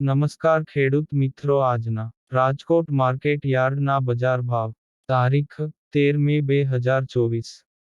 નમસ્કાર ખેડૂત મિત્રો આજના રાજકોટ માર્કેટ યાર્ડના બજાર ભાવ તારીખ તેર મે બે હજાર ચોવીસ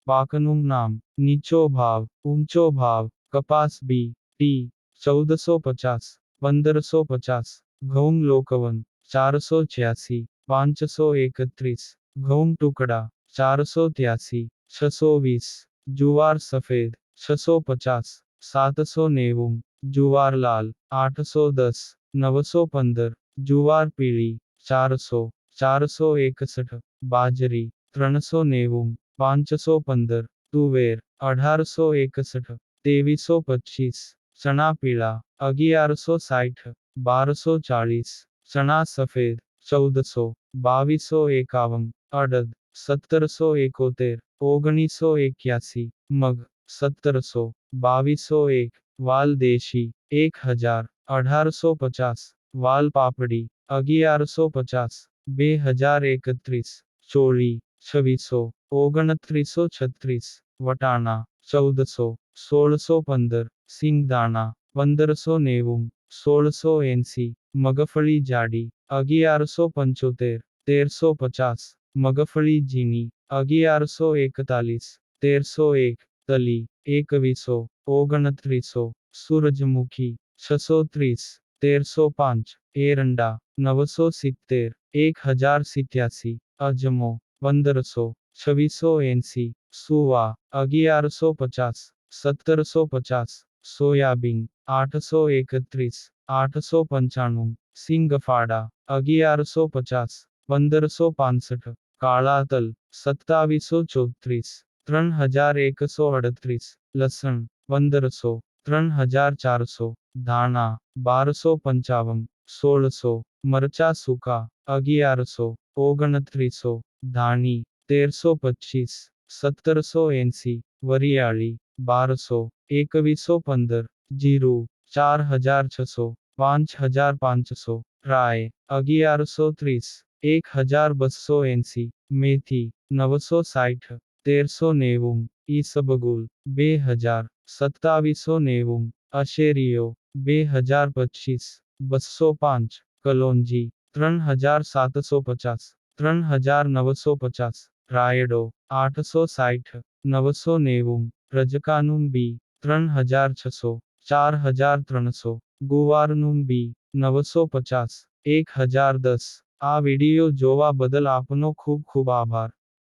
પાકનું નામ નીચો ભાવ ઊંચો ભાવ કપાસ બી ટી ચૌદસો પચાસ પંદરસો પચાસ ઘઉં લોકવન ચારસો છ્યાસી પાંચસો એકત્રીસ ઘઉં ટુકડા ચારસો ત્યાસી છસો વીસ જુવાર સફેદ છસો પચાસ સાતસો નેવું જુવાર લાલ આઠસો દસ નવસો પંદર જુવાર પીળી ચારસો ચારસો એકસઠ બાજરી ત્રણસો નેવું પાંચસો પંદર તુવેર અઢારસો એકસઠ તેવીસો પચીસ ચણા પીળા અગિયારસો સાઠ બારસો ચાળીસ ચણા સફેદ ચૌદસો બાવીસો એકાવન અડદ સત્તરસો એકોતેર ઓગણીસો એક્યાસી મગ સત્તરસો બાવીસો એક વાલ દેશી એક હજાર અઢારસો પચાસ વાલ પાપડી અગિયારસો પચાસ બે હજાર એકત્રીસ ચોળી છવ્વીસો ઓગણત્રીસો છત્રીસ વટાણા ચૌદસો સોળસો પંદર સિંગદાણા પંદરસો નેવું સોળસો એંસી મગફળી જાડી અગિયારસો પંચોતેર તેરસો પચાસ મગફળી ઝીણી અગિયારસો એકતાલીસ તેરસો એક તલી એકવીસો ઓગણત્રીસો સૂરજમુખી છસો ત્રીસ તેરસો પાંચ એરંડા નવસો સિત્તેર એક હજાર સિત્યાસી અજમો પંદરસો છવ્વીસો એંસી સુવા અગિયારસો પચાસ સત્તરસો પચાસ સોયાબીન આઠસો એકત્રીસ આઠસો પંચાણું સિંગફાડા અગિયારસો પચાસ પંદરસો પાસઠ કાળા તલ સત્તાવીસો ચોત્રીસ ત્રણ હજાર એકસો અડત્રીસ લસણ પંદરસો ત્રણ હજાર ચારસો ધાણા બારસો પંચાવન સોળસો મરચા સૂકા અગિયારસો ઓગણત્રીસો ધાણી તેરસો પચીસ સત્તરસો એંસી વરિયાળી બારસો એકવીસો પંદર જીરું ચાર હજાર છસો પાંચ હજાર પાંચસો રાય અગિયારસો ત્રીસ એક હજાર બસો એંસી મેથી નવસો સાઠ તેરસો નેવું ઈસબગુલ બે હજાર સત્તાવીસો નેવું અશેરીઓ બે હજાર પચીસ બસો પાંચ કલોંજી ત્રણ હજાર સાતસો પચાસ ત્રણ હજાર નવસો પચાસ રાયડો આઠસો સાઠ નવસો નેવું રજકાનું બી ત્રણ હજાર છસો ચાર હજાર ત્રણસો ગુવારનું બી નવસો પચાસ એક હજાર દસ આ વિડિયો જોવા બદલ આપનો ખૂબ ખૂબ આભાર